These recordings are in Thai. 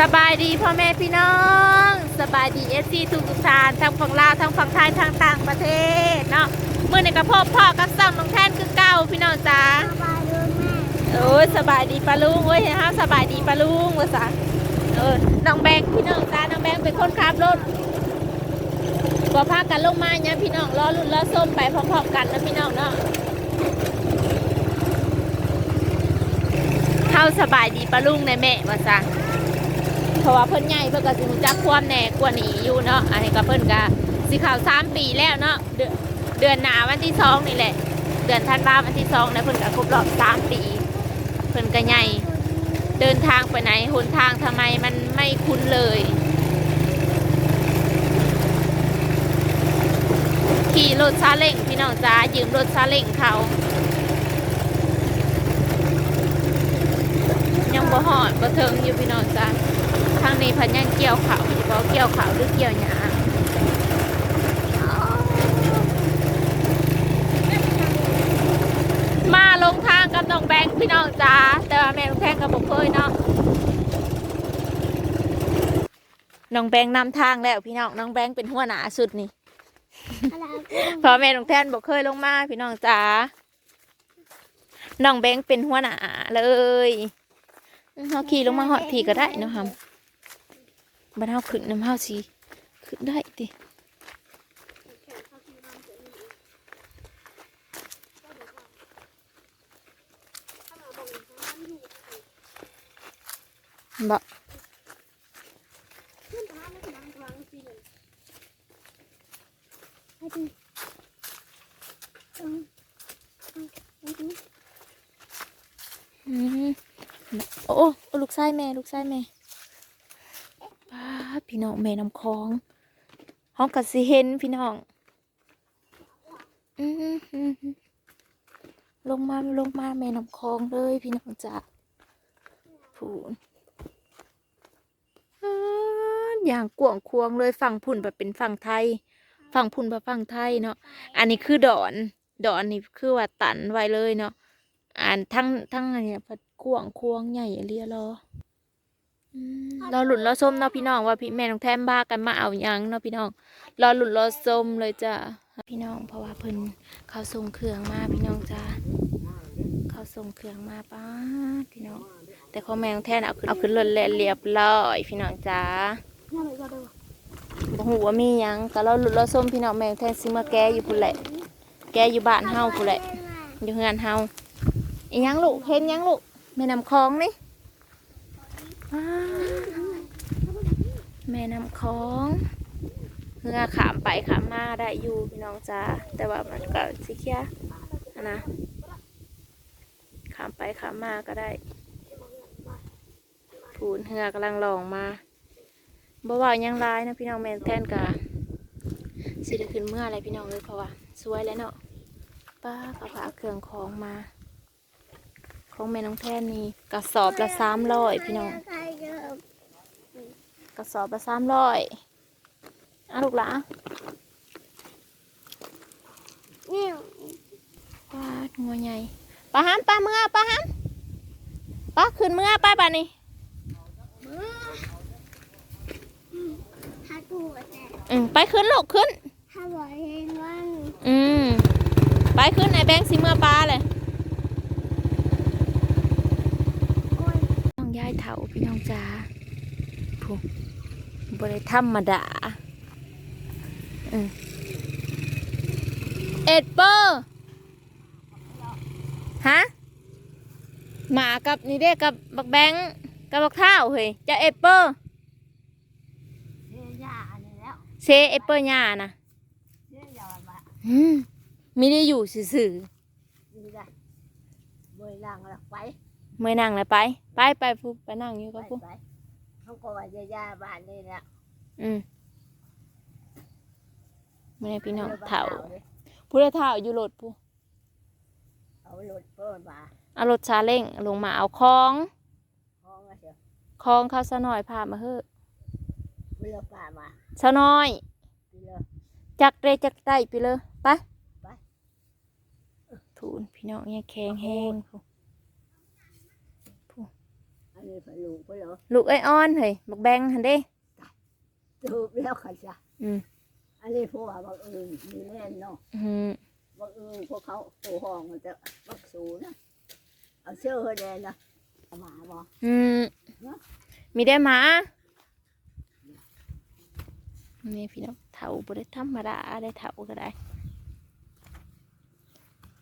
สบายดีพ่อแม่พี่น้อง สบายดีเอสซีทุกทุกท่านทั้งฝั่งลาวทั้งฝั่งไทยทั้งต่างประเทศเนาะเมื่อในกระพบพ่อกับซ่องน้องแทนคือเก่าพี่น้องจ้าสบายดีแม่โอ้ยสบายดีปะลุงเว้ยฮะสบายดีปะลุงว่าซะเออน้องแบงค์พี่น้องจ้าน้องแบงค์เป็นคนขับรถบ่พากันลงมาเนี่ยพี่น้องรอรุ่นรอส้มไปพร้อมๆกันนะพี่น้องเนาะเฮาสบายดีปะลุงในแม่ว่าซะ เพราะว่าเพิ่นใหญ่เพิ่นก็สิรู้จักความแน่กว่านี้อยู่เนาะอันนี้ก็เพิ่นก็สิข้าวสามปีแล้วเนาะเดือนเดือนหน้าวันที่สองนี่แหละ เดือนธันวาวันที่สองแล้วเพิ่นก็ครบรอบสามปีเพิ่นก็ใหญ่เดินทางไปไหนหนทางทำไมมันไม่คุ้นเลยขี่รถซาเล้งพี่น้องจ้ายืมรถซาเล้งเขา ยังบ่หอดบ่เทิงอยู่พี่น้องจ้า ทางนี้เพันยังเกี่ยวเขาอยู่บ่เกี่ยวเขาหรือเกี่ยวหญ้ามาลงทางกับน้องแบงค์พี่น้องจ้าแต่ว่าแม่ลงแทงกับบ่เคยเนาะน้องแบงค์นำทางแล้วพี่น้องน้องแบงค์เป็นหัวหน้าสุดนี่อะไรพอแม่ลงแทนบ่เคยลงมาพี่น้องจ้าน้องแบงค์เป็นหัวหน้าเลยเฮาขี่ลงมาหอดพี่ก็ได้เนาะฮัมบ้ บ้านเฮาขึ้นน้ำเฮาสิขึ้นได้ติบ่โอ้โอ้ลูกไส้แม่ ลูกไส้แม่ พี่น้องแม่น้ำคลองห้องกัสิเห็นพี่น้องลงมาลงมาแม่น้ำคลองเลย พี่น้องจ้ะผูนอย่างกว่างควงเลยฝั่งพุ่นแบบเป็นฝั่งไทย ฝั่งพุ่นแบบฝั่งไทยเนาะอันนี้คือดอน ดอนนี่คือว่าตันไว้เลยเนาะอ่านทั้งทั้งอันเนี้ยพัดกวางควงใหญ่เรียรอ อืมรอหลุนรอส้มเนาะพี่น้องว่าพี่แม่น้องแทมบ้ากันมาเอาหยังเนาะพี่น้องรอหลุนรอส้มเลยจ้ะพี่น้องเพราะว่าเพิ่นเขาส่งเครื่องมาพี่น้องจ้าเขาส่งเครื่องมาป้าดพี่น้อง แต่ของแม่น้องแทนเอาขึ้นเอาขึ้นรถแล้วเรียบร้อยพี่น้องจ้าน่าเลยก็ดูบ่ฮู้ว่ามีหยังก็รอหลุนรอส้มพี่น้องแม่น้องแทนสิมาแก้อยู่พุ่นแหละ แกอยู่บ้านเฮาพุ่นแหละอยู่เฮือนเฮาอีหยังลูกเห็นหยังลูกแม่น้ำคลองนี่ว้าว แม่น้ำคลองเฮือขามไปขามมาได้อยู่พี่น้องจ้าแต่ว่ามันก็สิเคียอะนะขามไปขามมาก็ได้ผูนเฮือกำลังลองมาบ่ว่ายังร้ายนะพี่น้องแมนแทนกะสิได้ขึ้นเมื่ออะไรพี่น้องเลยเพราะว่าสวยแล้วเนาะป้าก็พาเครื่องของมา ของแม่น้องแทนนี่กระสอบละสามร้อยพี่น้อง กระสอบละสามร้อยอะลูกหละนี่ป้าดงัวใหญ่ป้าห้ามป้าเมื่อป้าห้ามป้าขึ้นเมื่อป้าบ้านี่ถ้าตัวแต่อืมไปขึ้นลูกขึ้นถ้าบอกเองว่าอืมไปขึ้นไอ้แบงค์สิเมื่อป้าเลยโอ้ย น้องยายเถาพี่น้องจ้า ผู้บริธรรมดาอืมเอ็ดเปอร์ฮะหมากับนี่เด้กับบักแบงค์กับบักเท้าเฮ้ยจะเอ็ดเปอร์เรียนยาอันนี้แล้วเซเอ็ดเปอร์ย่านะเรียนยาแบบอืมไม่ได้อยู่สื่อนี่ได้บริลังแล้วไปๆเมื่อนั่งเลยไป ไปไปพูไปนั่งอยู่ไปกับพูไปเขาก็ว่ายายาบ้านนี่แหละอืมไม่ได้พี่น้องเถาผู้ได้เถาอยู่รถผู้เอาหลุดเปิดมาเอารถซาเล้งลงมาเอาของห้องอะเชียวของเขาซะหน่อยพามาเฮ้อะเรือป่ามาซะหน่อย เรือจักได้จักได้ไปเลยไป ไป ทูนพี่น้องเนี่ยแข็งแห้งพูอั นนนี้ไปลูกไปเหรอลูกไอ้อ้อนเฮ้ยบักแบงหันเด้ถูกแล้วค่ะจ้ะอืมอันนี้พวกบักอื่นมีแน่นเนาะอืมบักอื่นพวกเขาตัวห้องมันจะบักสูนะเอาเชื่อเฮแดนนะเอาหมาบ่อืมมีได้หมานี่พี่น้องเถาบ่ได้ธรรมดาได้เถาก็ได้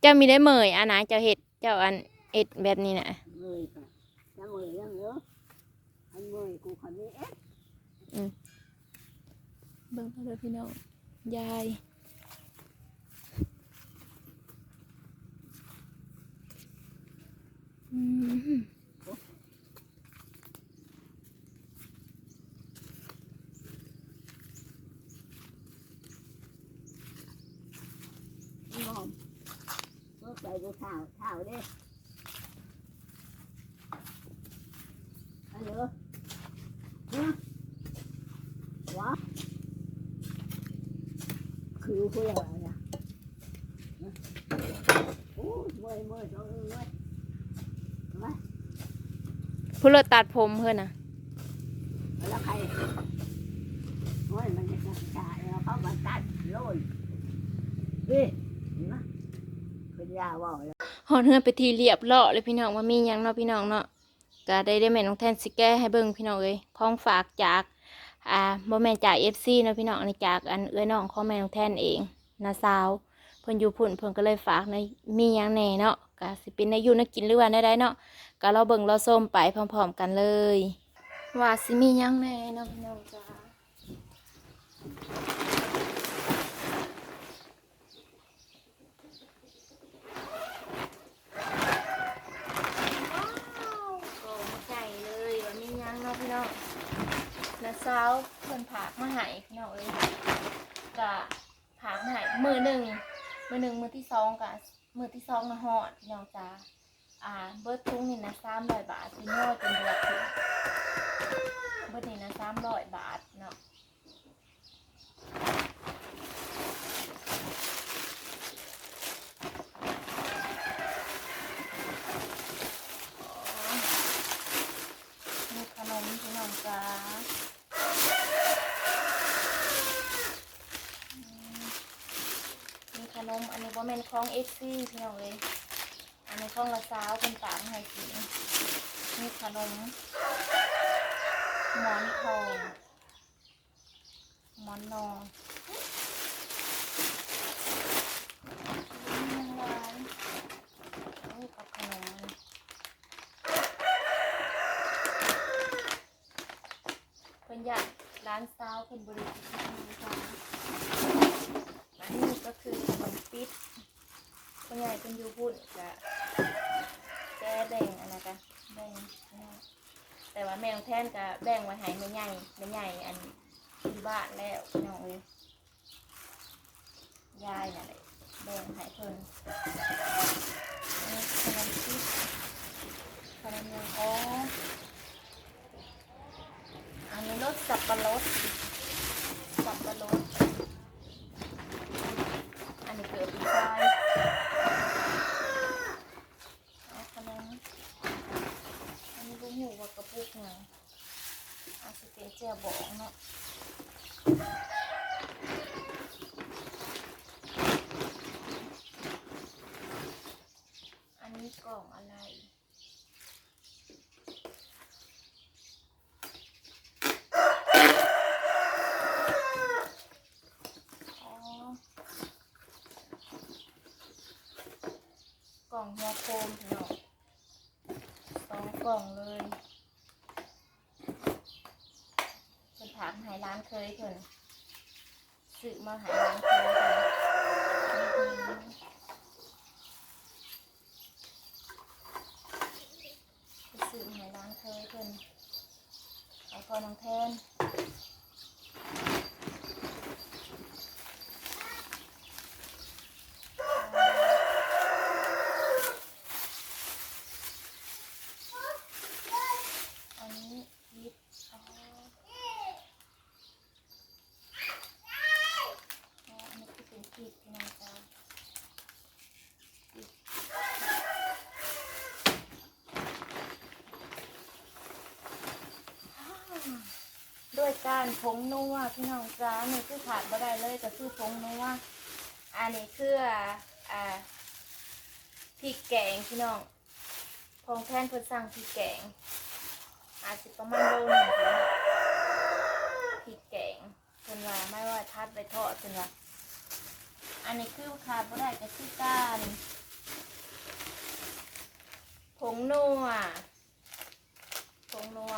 เจ้ามีได้เหมยอะนะเจ้าเห็ดเจ้าอันเอ็ดแบบนี้นะเมื่อยค่ะ จะเมื่อยยังเนอะอันเมื่อยกูคนนี้เอ๊ะเบิ่งมาเลยพี่น้องยายอืมมองเมื่อไปดูเท้าเท้าเด้อันเหรอฮะวะ คือเพื่ออะไรนะฮะโอ้ยเมื่อยเมื่อยจังเลยเว้ยมาผู้เลิศตัดผมเพื่อนนะแล้วใครโอ้ยมันจะจ่ายแล้วเขามาตัดโรยเฮ้ยเห็นไหมคุณยาว่าแล้วหอนเฮือนไปทีเรียบเลาะเลยพี่น้องว่ามีหยังเนาะพี่น้องเนาะก็ได้ได้แม่น้องแทนสิแก้ให้เบิ่งพี่น้องเอ้ยของฝากจาก อ่าบ่แม่นจาก FC เนาะพี่น้องในจากอันเอื้อน้องของแม่น้องแทนเองนาสาวเพิ่นอยู่พุ่นเพิ่นก็เลยฝากในมีหยังแหน่เนาะก็สิเป็นในอยู่ในกินหรือว่าได้ๆเนาะก็เราเบิ่งเราส้มไปพร้อมๆกันเลย ว่าสิมีหยังแหน่เนาะพี่น้องจ้าว้าวโกงใจเลยว่ามีหยังเนาะพี่น้องนาสาวเพิ่น ผากมาให้พี่น้องเอ้ยกะผากมาให้มือหนึ่งมือหนึ่งมือที่สองกับมือที่สองนะฮอดพี่น้องจ้าอ่าเบิร์ดทุ่งนี่นะสามร้อยบาทพี่น้องจนเดือดถึงเบิดนี่นะสามร้อยบาทเนาะอ๋อมีขนมพี่น้องจ้าอืมมีขน มอันนี้บ่แม่นของเอ็กซี่พี่น้องเลย อันนี้ของละสาวเป็นปากให้กินมีขนมหมอนทองหมอนนองอืมร้านโอ้ยกับขนมเป็นอยาร้านซาวเป็นบริการนะคะอันนี้ ก็คือขนมปิ๊ดเป็นใหญ่เป็นยูบุ่นจะแก้แบ่งอะไรกันแบ่งนะแต่ว่าแมวแท่นก็แบ่งไว้ให้แม่ใหญ่แม่ใหญ่อันที่บ้านแล้วน้องเอ้ยยายน่ะแหละแบ่งให้เพิ่นนนี้ขนมชีสขนมยังอ๋ออันนี้รสสับปะรดสับปะรดอันนี้เกลือปีกายเอาขนม อันนี้ก็หูว่ากระปุกหนึ่งอาจจะเป็นเจียวบองเนาะอันนี้กล่องอะไร อ๋อ กล่องหัวโคมเนาะสองกล่องเลยเพิ่นถามหายร้านเคยเพิ่นซื้อมาหายร้านเคยเพิ่นอื้อหือไปซื้อมาหายร้านเคยเพิ่นเอาพอน้องแทนอันนี้ยิบอ๋ออ๋ออันนี้คือเป็นกีบพี่น้องจ้ากีบ ด้วยการผงนัวพี่น้องจ้านี่คือขาดบ่ได้เลยก็คือผงนัวอันนี้คืออ่าพริกแกงพี่น้องพองแทนเพิ่นสั่งพริกแกง อาจสิประมาณโลนึงพริกแกงเพิ่นว่าไม่ว่าทัดไปทอดเพิ่นว่าอันนี้คือขาดบ่ได้ก็คือการผงนัวผงนัว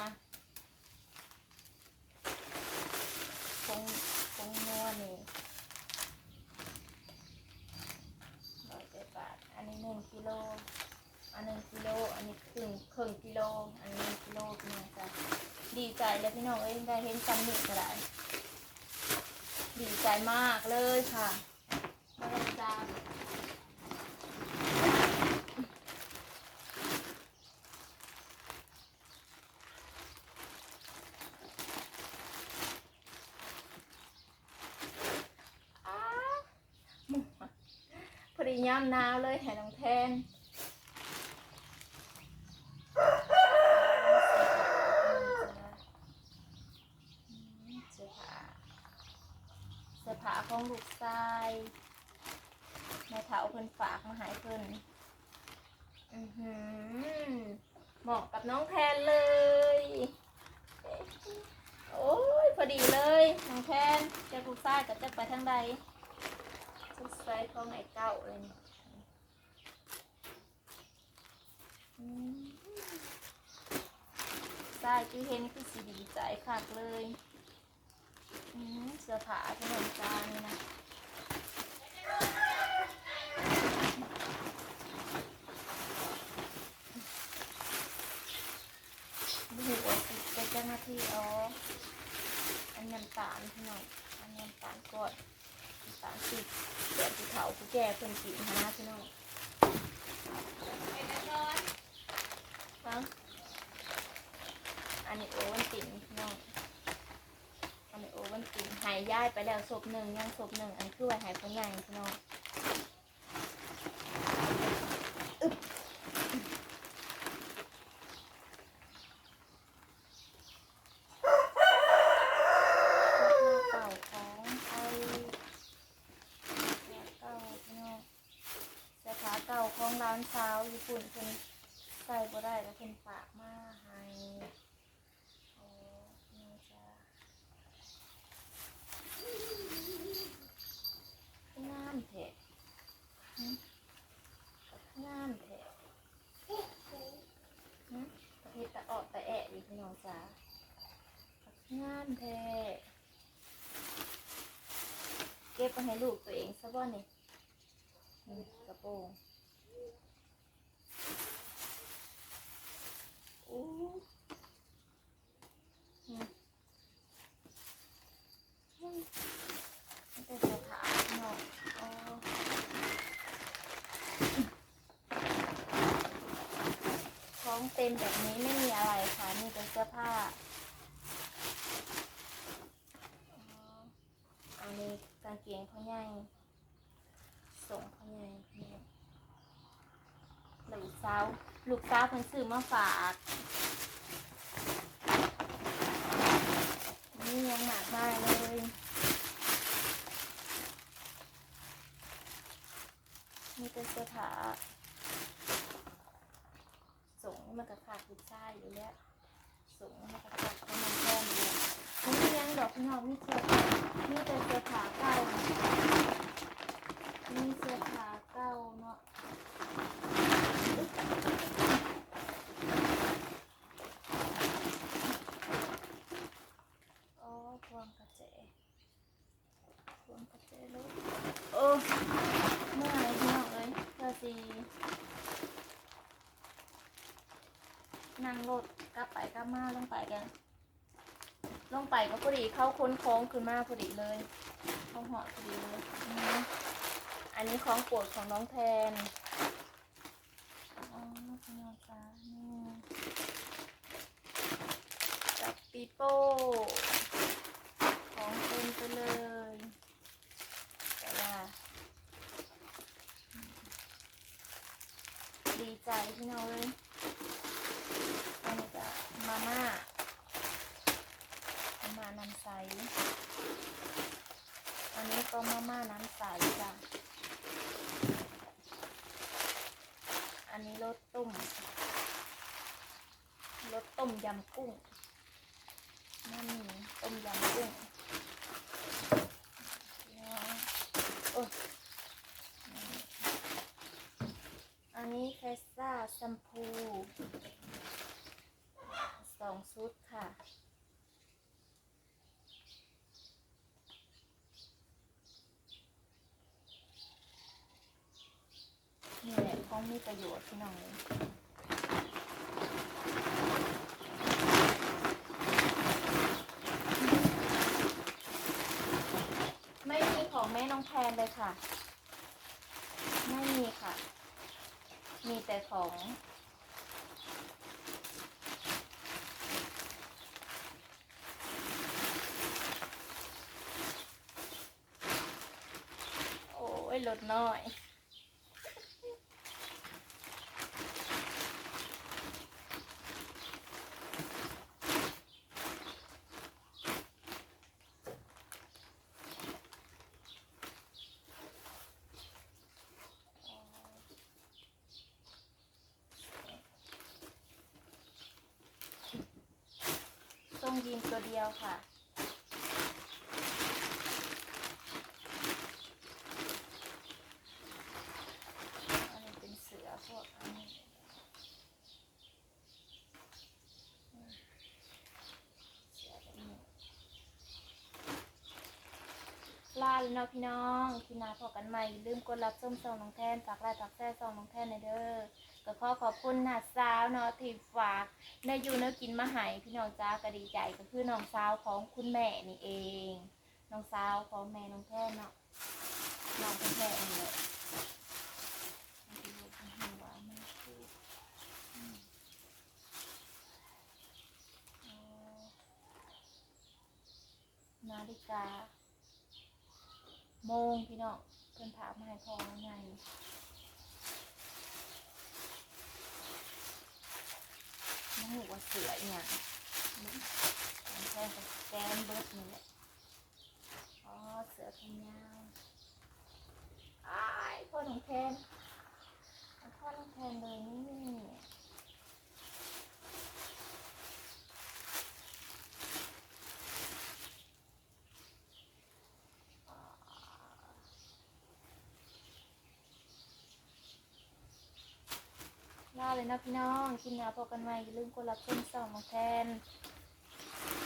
ผงผ นี้ร้อยเจ็ดบาท อันนี้หนึ่งกิโล อันหนึ่งกิโล อันนี้ครึ่งครึ่งกิโล อันนี้กิโลพี่น้องจ้ะดีใจเลยพี่น้องเอ้ยได้เห็นจำหนึ่งก็ได้ดีใจมากเลยค่ะมาเลยจ้าอ้าพอดี ย่ำหนาวเลยแห่น้องแทนเสื้อผ้าเสื้อผ้าของลูกชายแม่เฒ่าเพิ่นฝากมาให้เพิ่นอือหือเหมาะกับน้องแทนเลย โอ้ยพอดีเลย น้องแทนจะลูกชายกับจะไปทางใด สุดใส่ของไอ้เก้าเลยนี่ใช่ที่เห็นคือสีดีใจคักเลยอืมเสื้อผ้าขนมจานนี่นะดูหัวติดไปเจ้าหน้าที่อ๋ออันน้ำตาลพี่องอันน้ำตาลกดน้ำตาลติด เขาผู้แก่เพิ่นกินนะพี่น้องฟังอันนี้โอวันติ่นพี่น้องอันนี้โอวันตินหายย่ายไปแล้วศพหนึ่งยังศพหนึ่งอันคือว่าหายคนใหญ่พี่น้องอึ๊บเก่าของไทยเก่าพี่น้องเสื้อผ้าเก่าของร้านเขุ่นเพิ่นใส่บ่ได้แล้วเพิ่นฝากมาให้โอ้นี่จ้างามแท้หึงามแท้หึประเทศตะออกตะแอะอยู่พี่น้องจ๋างามแท้เก็บไปให้ลูกตัวเองซะบ่นี่นี่กระโปรง อู้หึหึมันเป็นเสื้อผ้านอ๋อของเต็มแบบนี้ไม่มีอะไรค่ะมีแต่เสื้อผ้าอ๋ออันนี้กางเกงพ่อใหญ่ส่งพ่อใหญ่ สาวลูกสาวเพิ่นซื้อมาฝากนี่ยังหนักมากเลยมีแต่เสื้อผ้าสูงมันก็ขาดผู้ชายอยู่แล้วสูงมันก็ขาดเขามันแค่อยู่แล้วมันมียังดอกพี่น้องมีเสื้อมีแต่เสื้อผ้าเก่ามีเสื้อผ้าเก่าเนาะโอ้พวงกระเจพวงกระเจลูกโอ้ เมื่อไหร่พี่น้องเอ้ีนั่งรถกลับไปกลับมาลงไปกัน ลงไปก็พอดีเข้าค้นโค้งขึ้นมาพอดีเลยเข้าเหอพอดีเลย อันนี้ของโปรดของน้องแทนอ๋อพี่น้องจ้านี่กับปีโป้ของเต็มไปเลย แต่ว่า ดีใจพี่น้องเลยอันนี้ก็มาม่าประมาณ น้ำใส อันนี้ก็มาม่าน้ำใสจ้ะ อันนี้รสต้ม รสต้ม ยำกุ้งนั่นนี่ต้มยำกุ้งอันนี้เฟสซ่าแชมพูสองชุดค่ะ นี่แหละของมีประโยชน์พี่น้องเลย ไม่มี ของแม่น้องแพนเลยค่ะ ไม่มีค่ะ มีแต่ของโอ้ยลดน้อย ยีนตัวเดียวค่ะ อันนี้เป็นเสือพวกอันนี้อืมเสือแบบนี้ ลาแล้วเนาะพี่น้องพี่นาพอกันใหม่อย่าลืมกดรับส้มซองน้องแทนฝากไลน์ฝากแซ่ซองน้องแทนในอยเด้อก็ขอขอบคุณนาสาวเนาะที่ฝากเนื้ออยู่เนื้อกินมาให้พี่น้องจ้าก็ดีใจก็คือน้องสาวของคุณแม่นี่เอง น้องสาวของแม่น้องแทนเนาะน้องเป็นแท่เนหัวมันคืออืมเอานาฬิกา โมงพี่น้องเพิ่นถามมาให้พอไงมันหูว่าเสืออย่างนี้มันแค่กับแกนเบิร์ดนี่แหละอ๋อเสือแขนยาวอ้ายพ่อหน้องแทนพ่อหน้องแทนเลยนี่ลา เลยนะพี่น้องกินยาพอกันใหม่อย่าลืมกดรับชมสองน้องแทน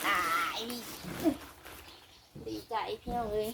ตายดีใจพี่น้องเลย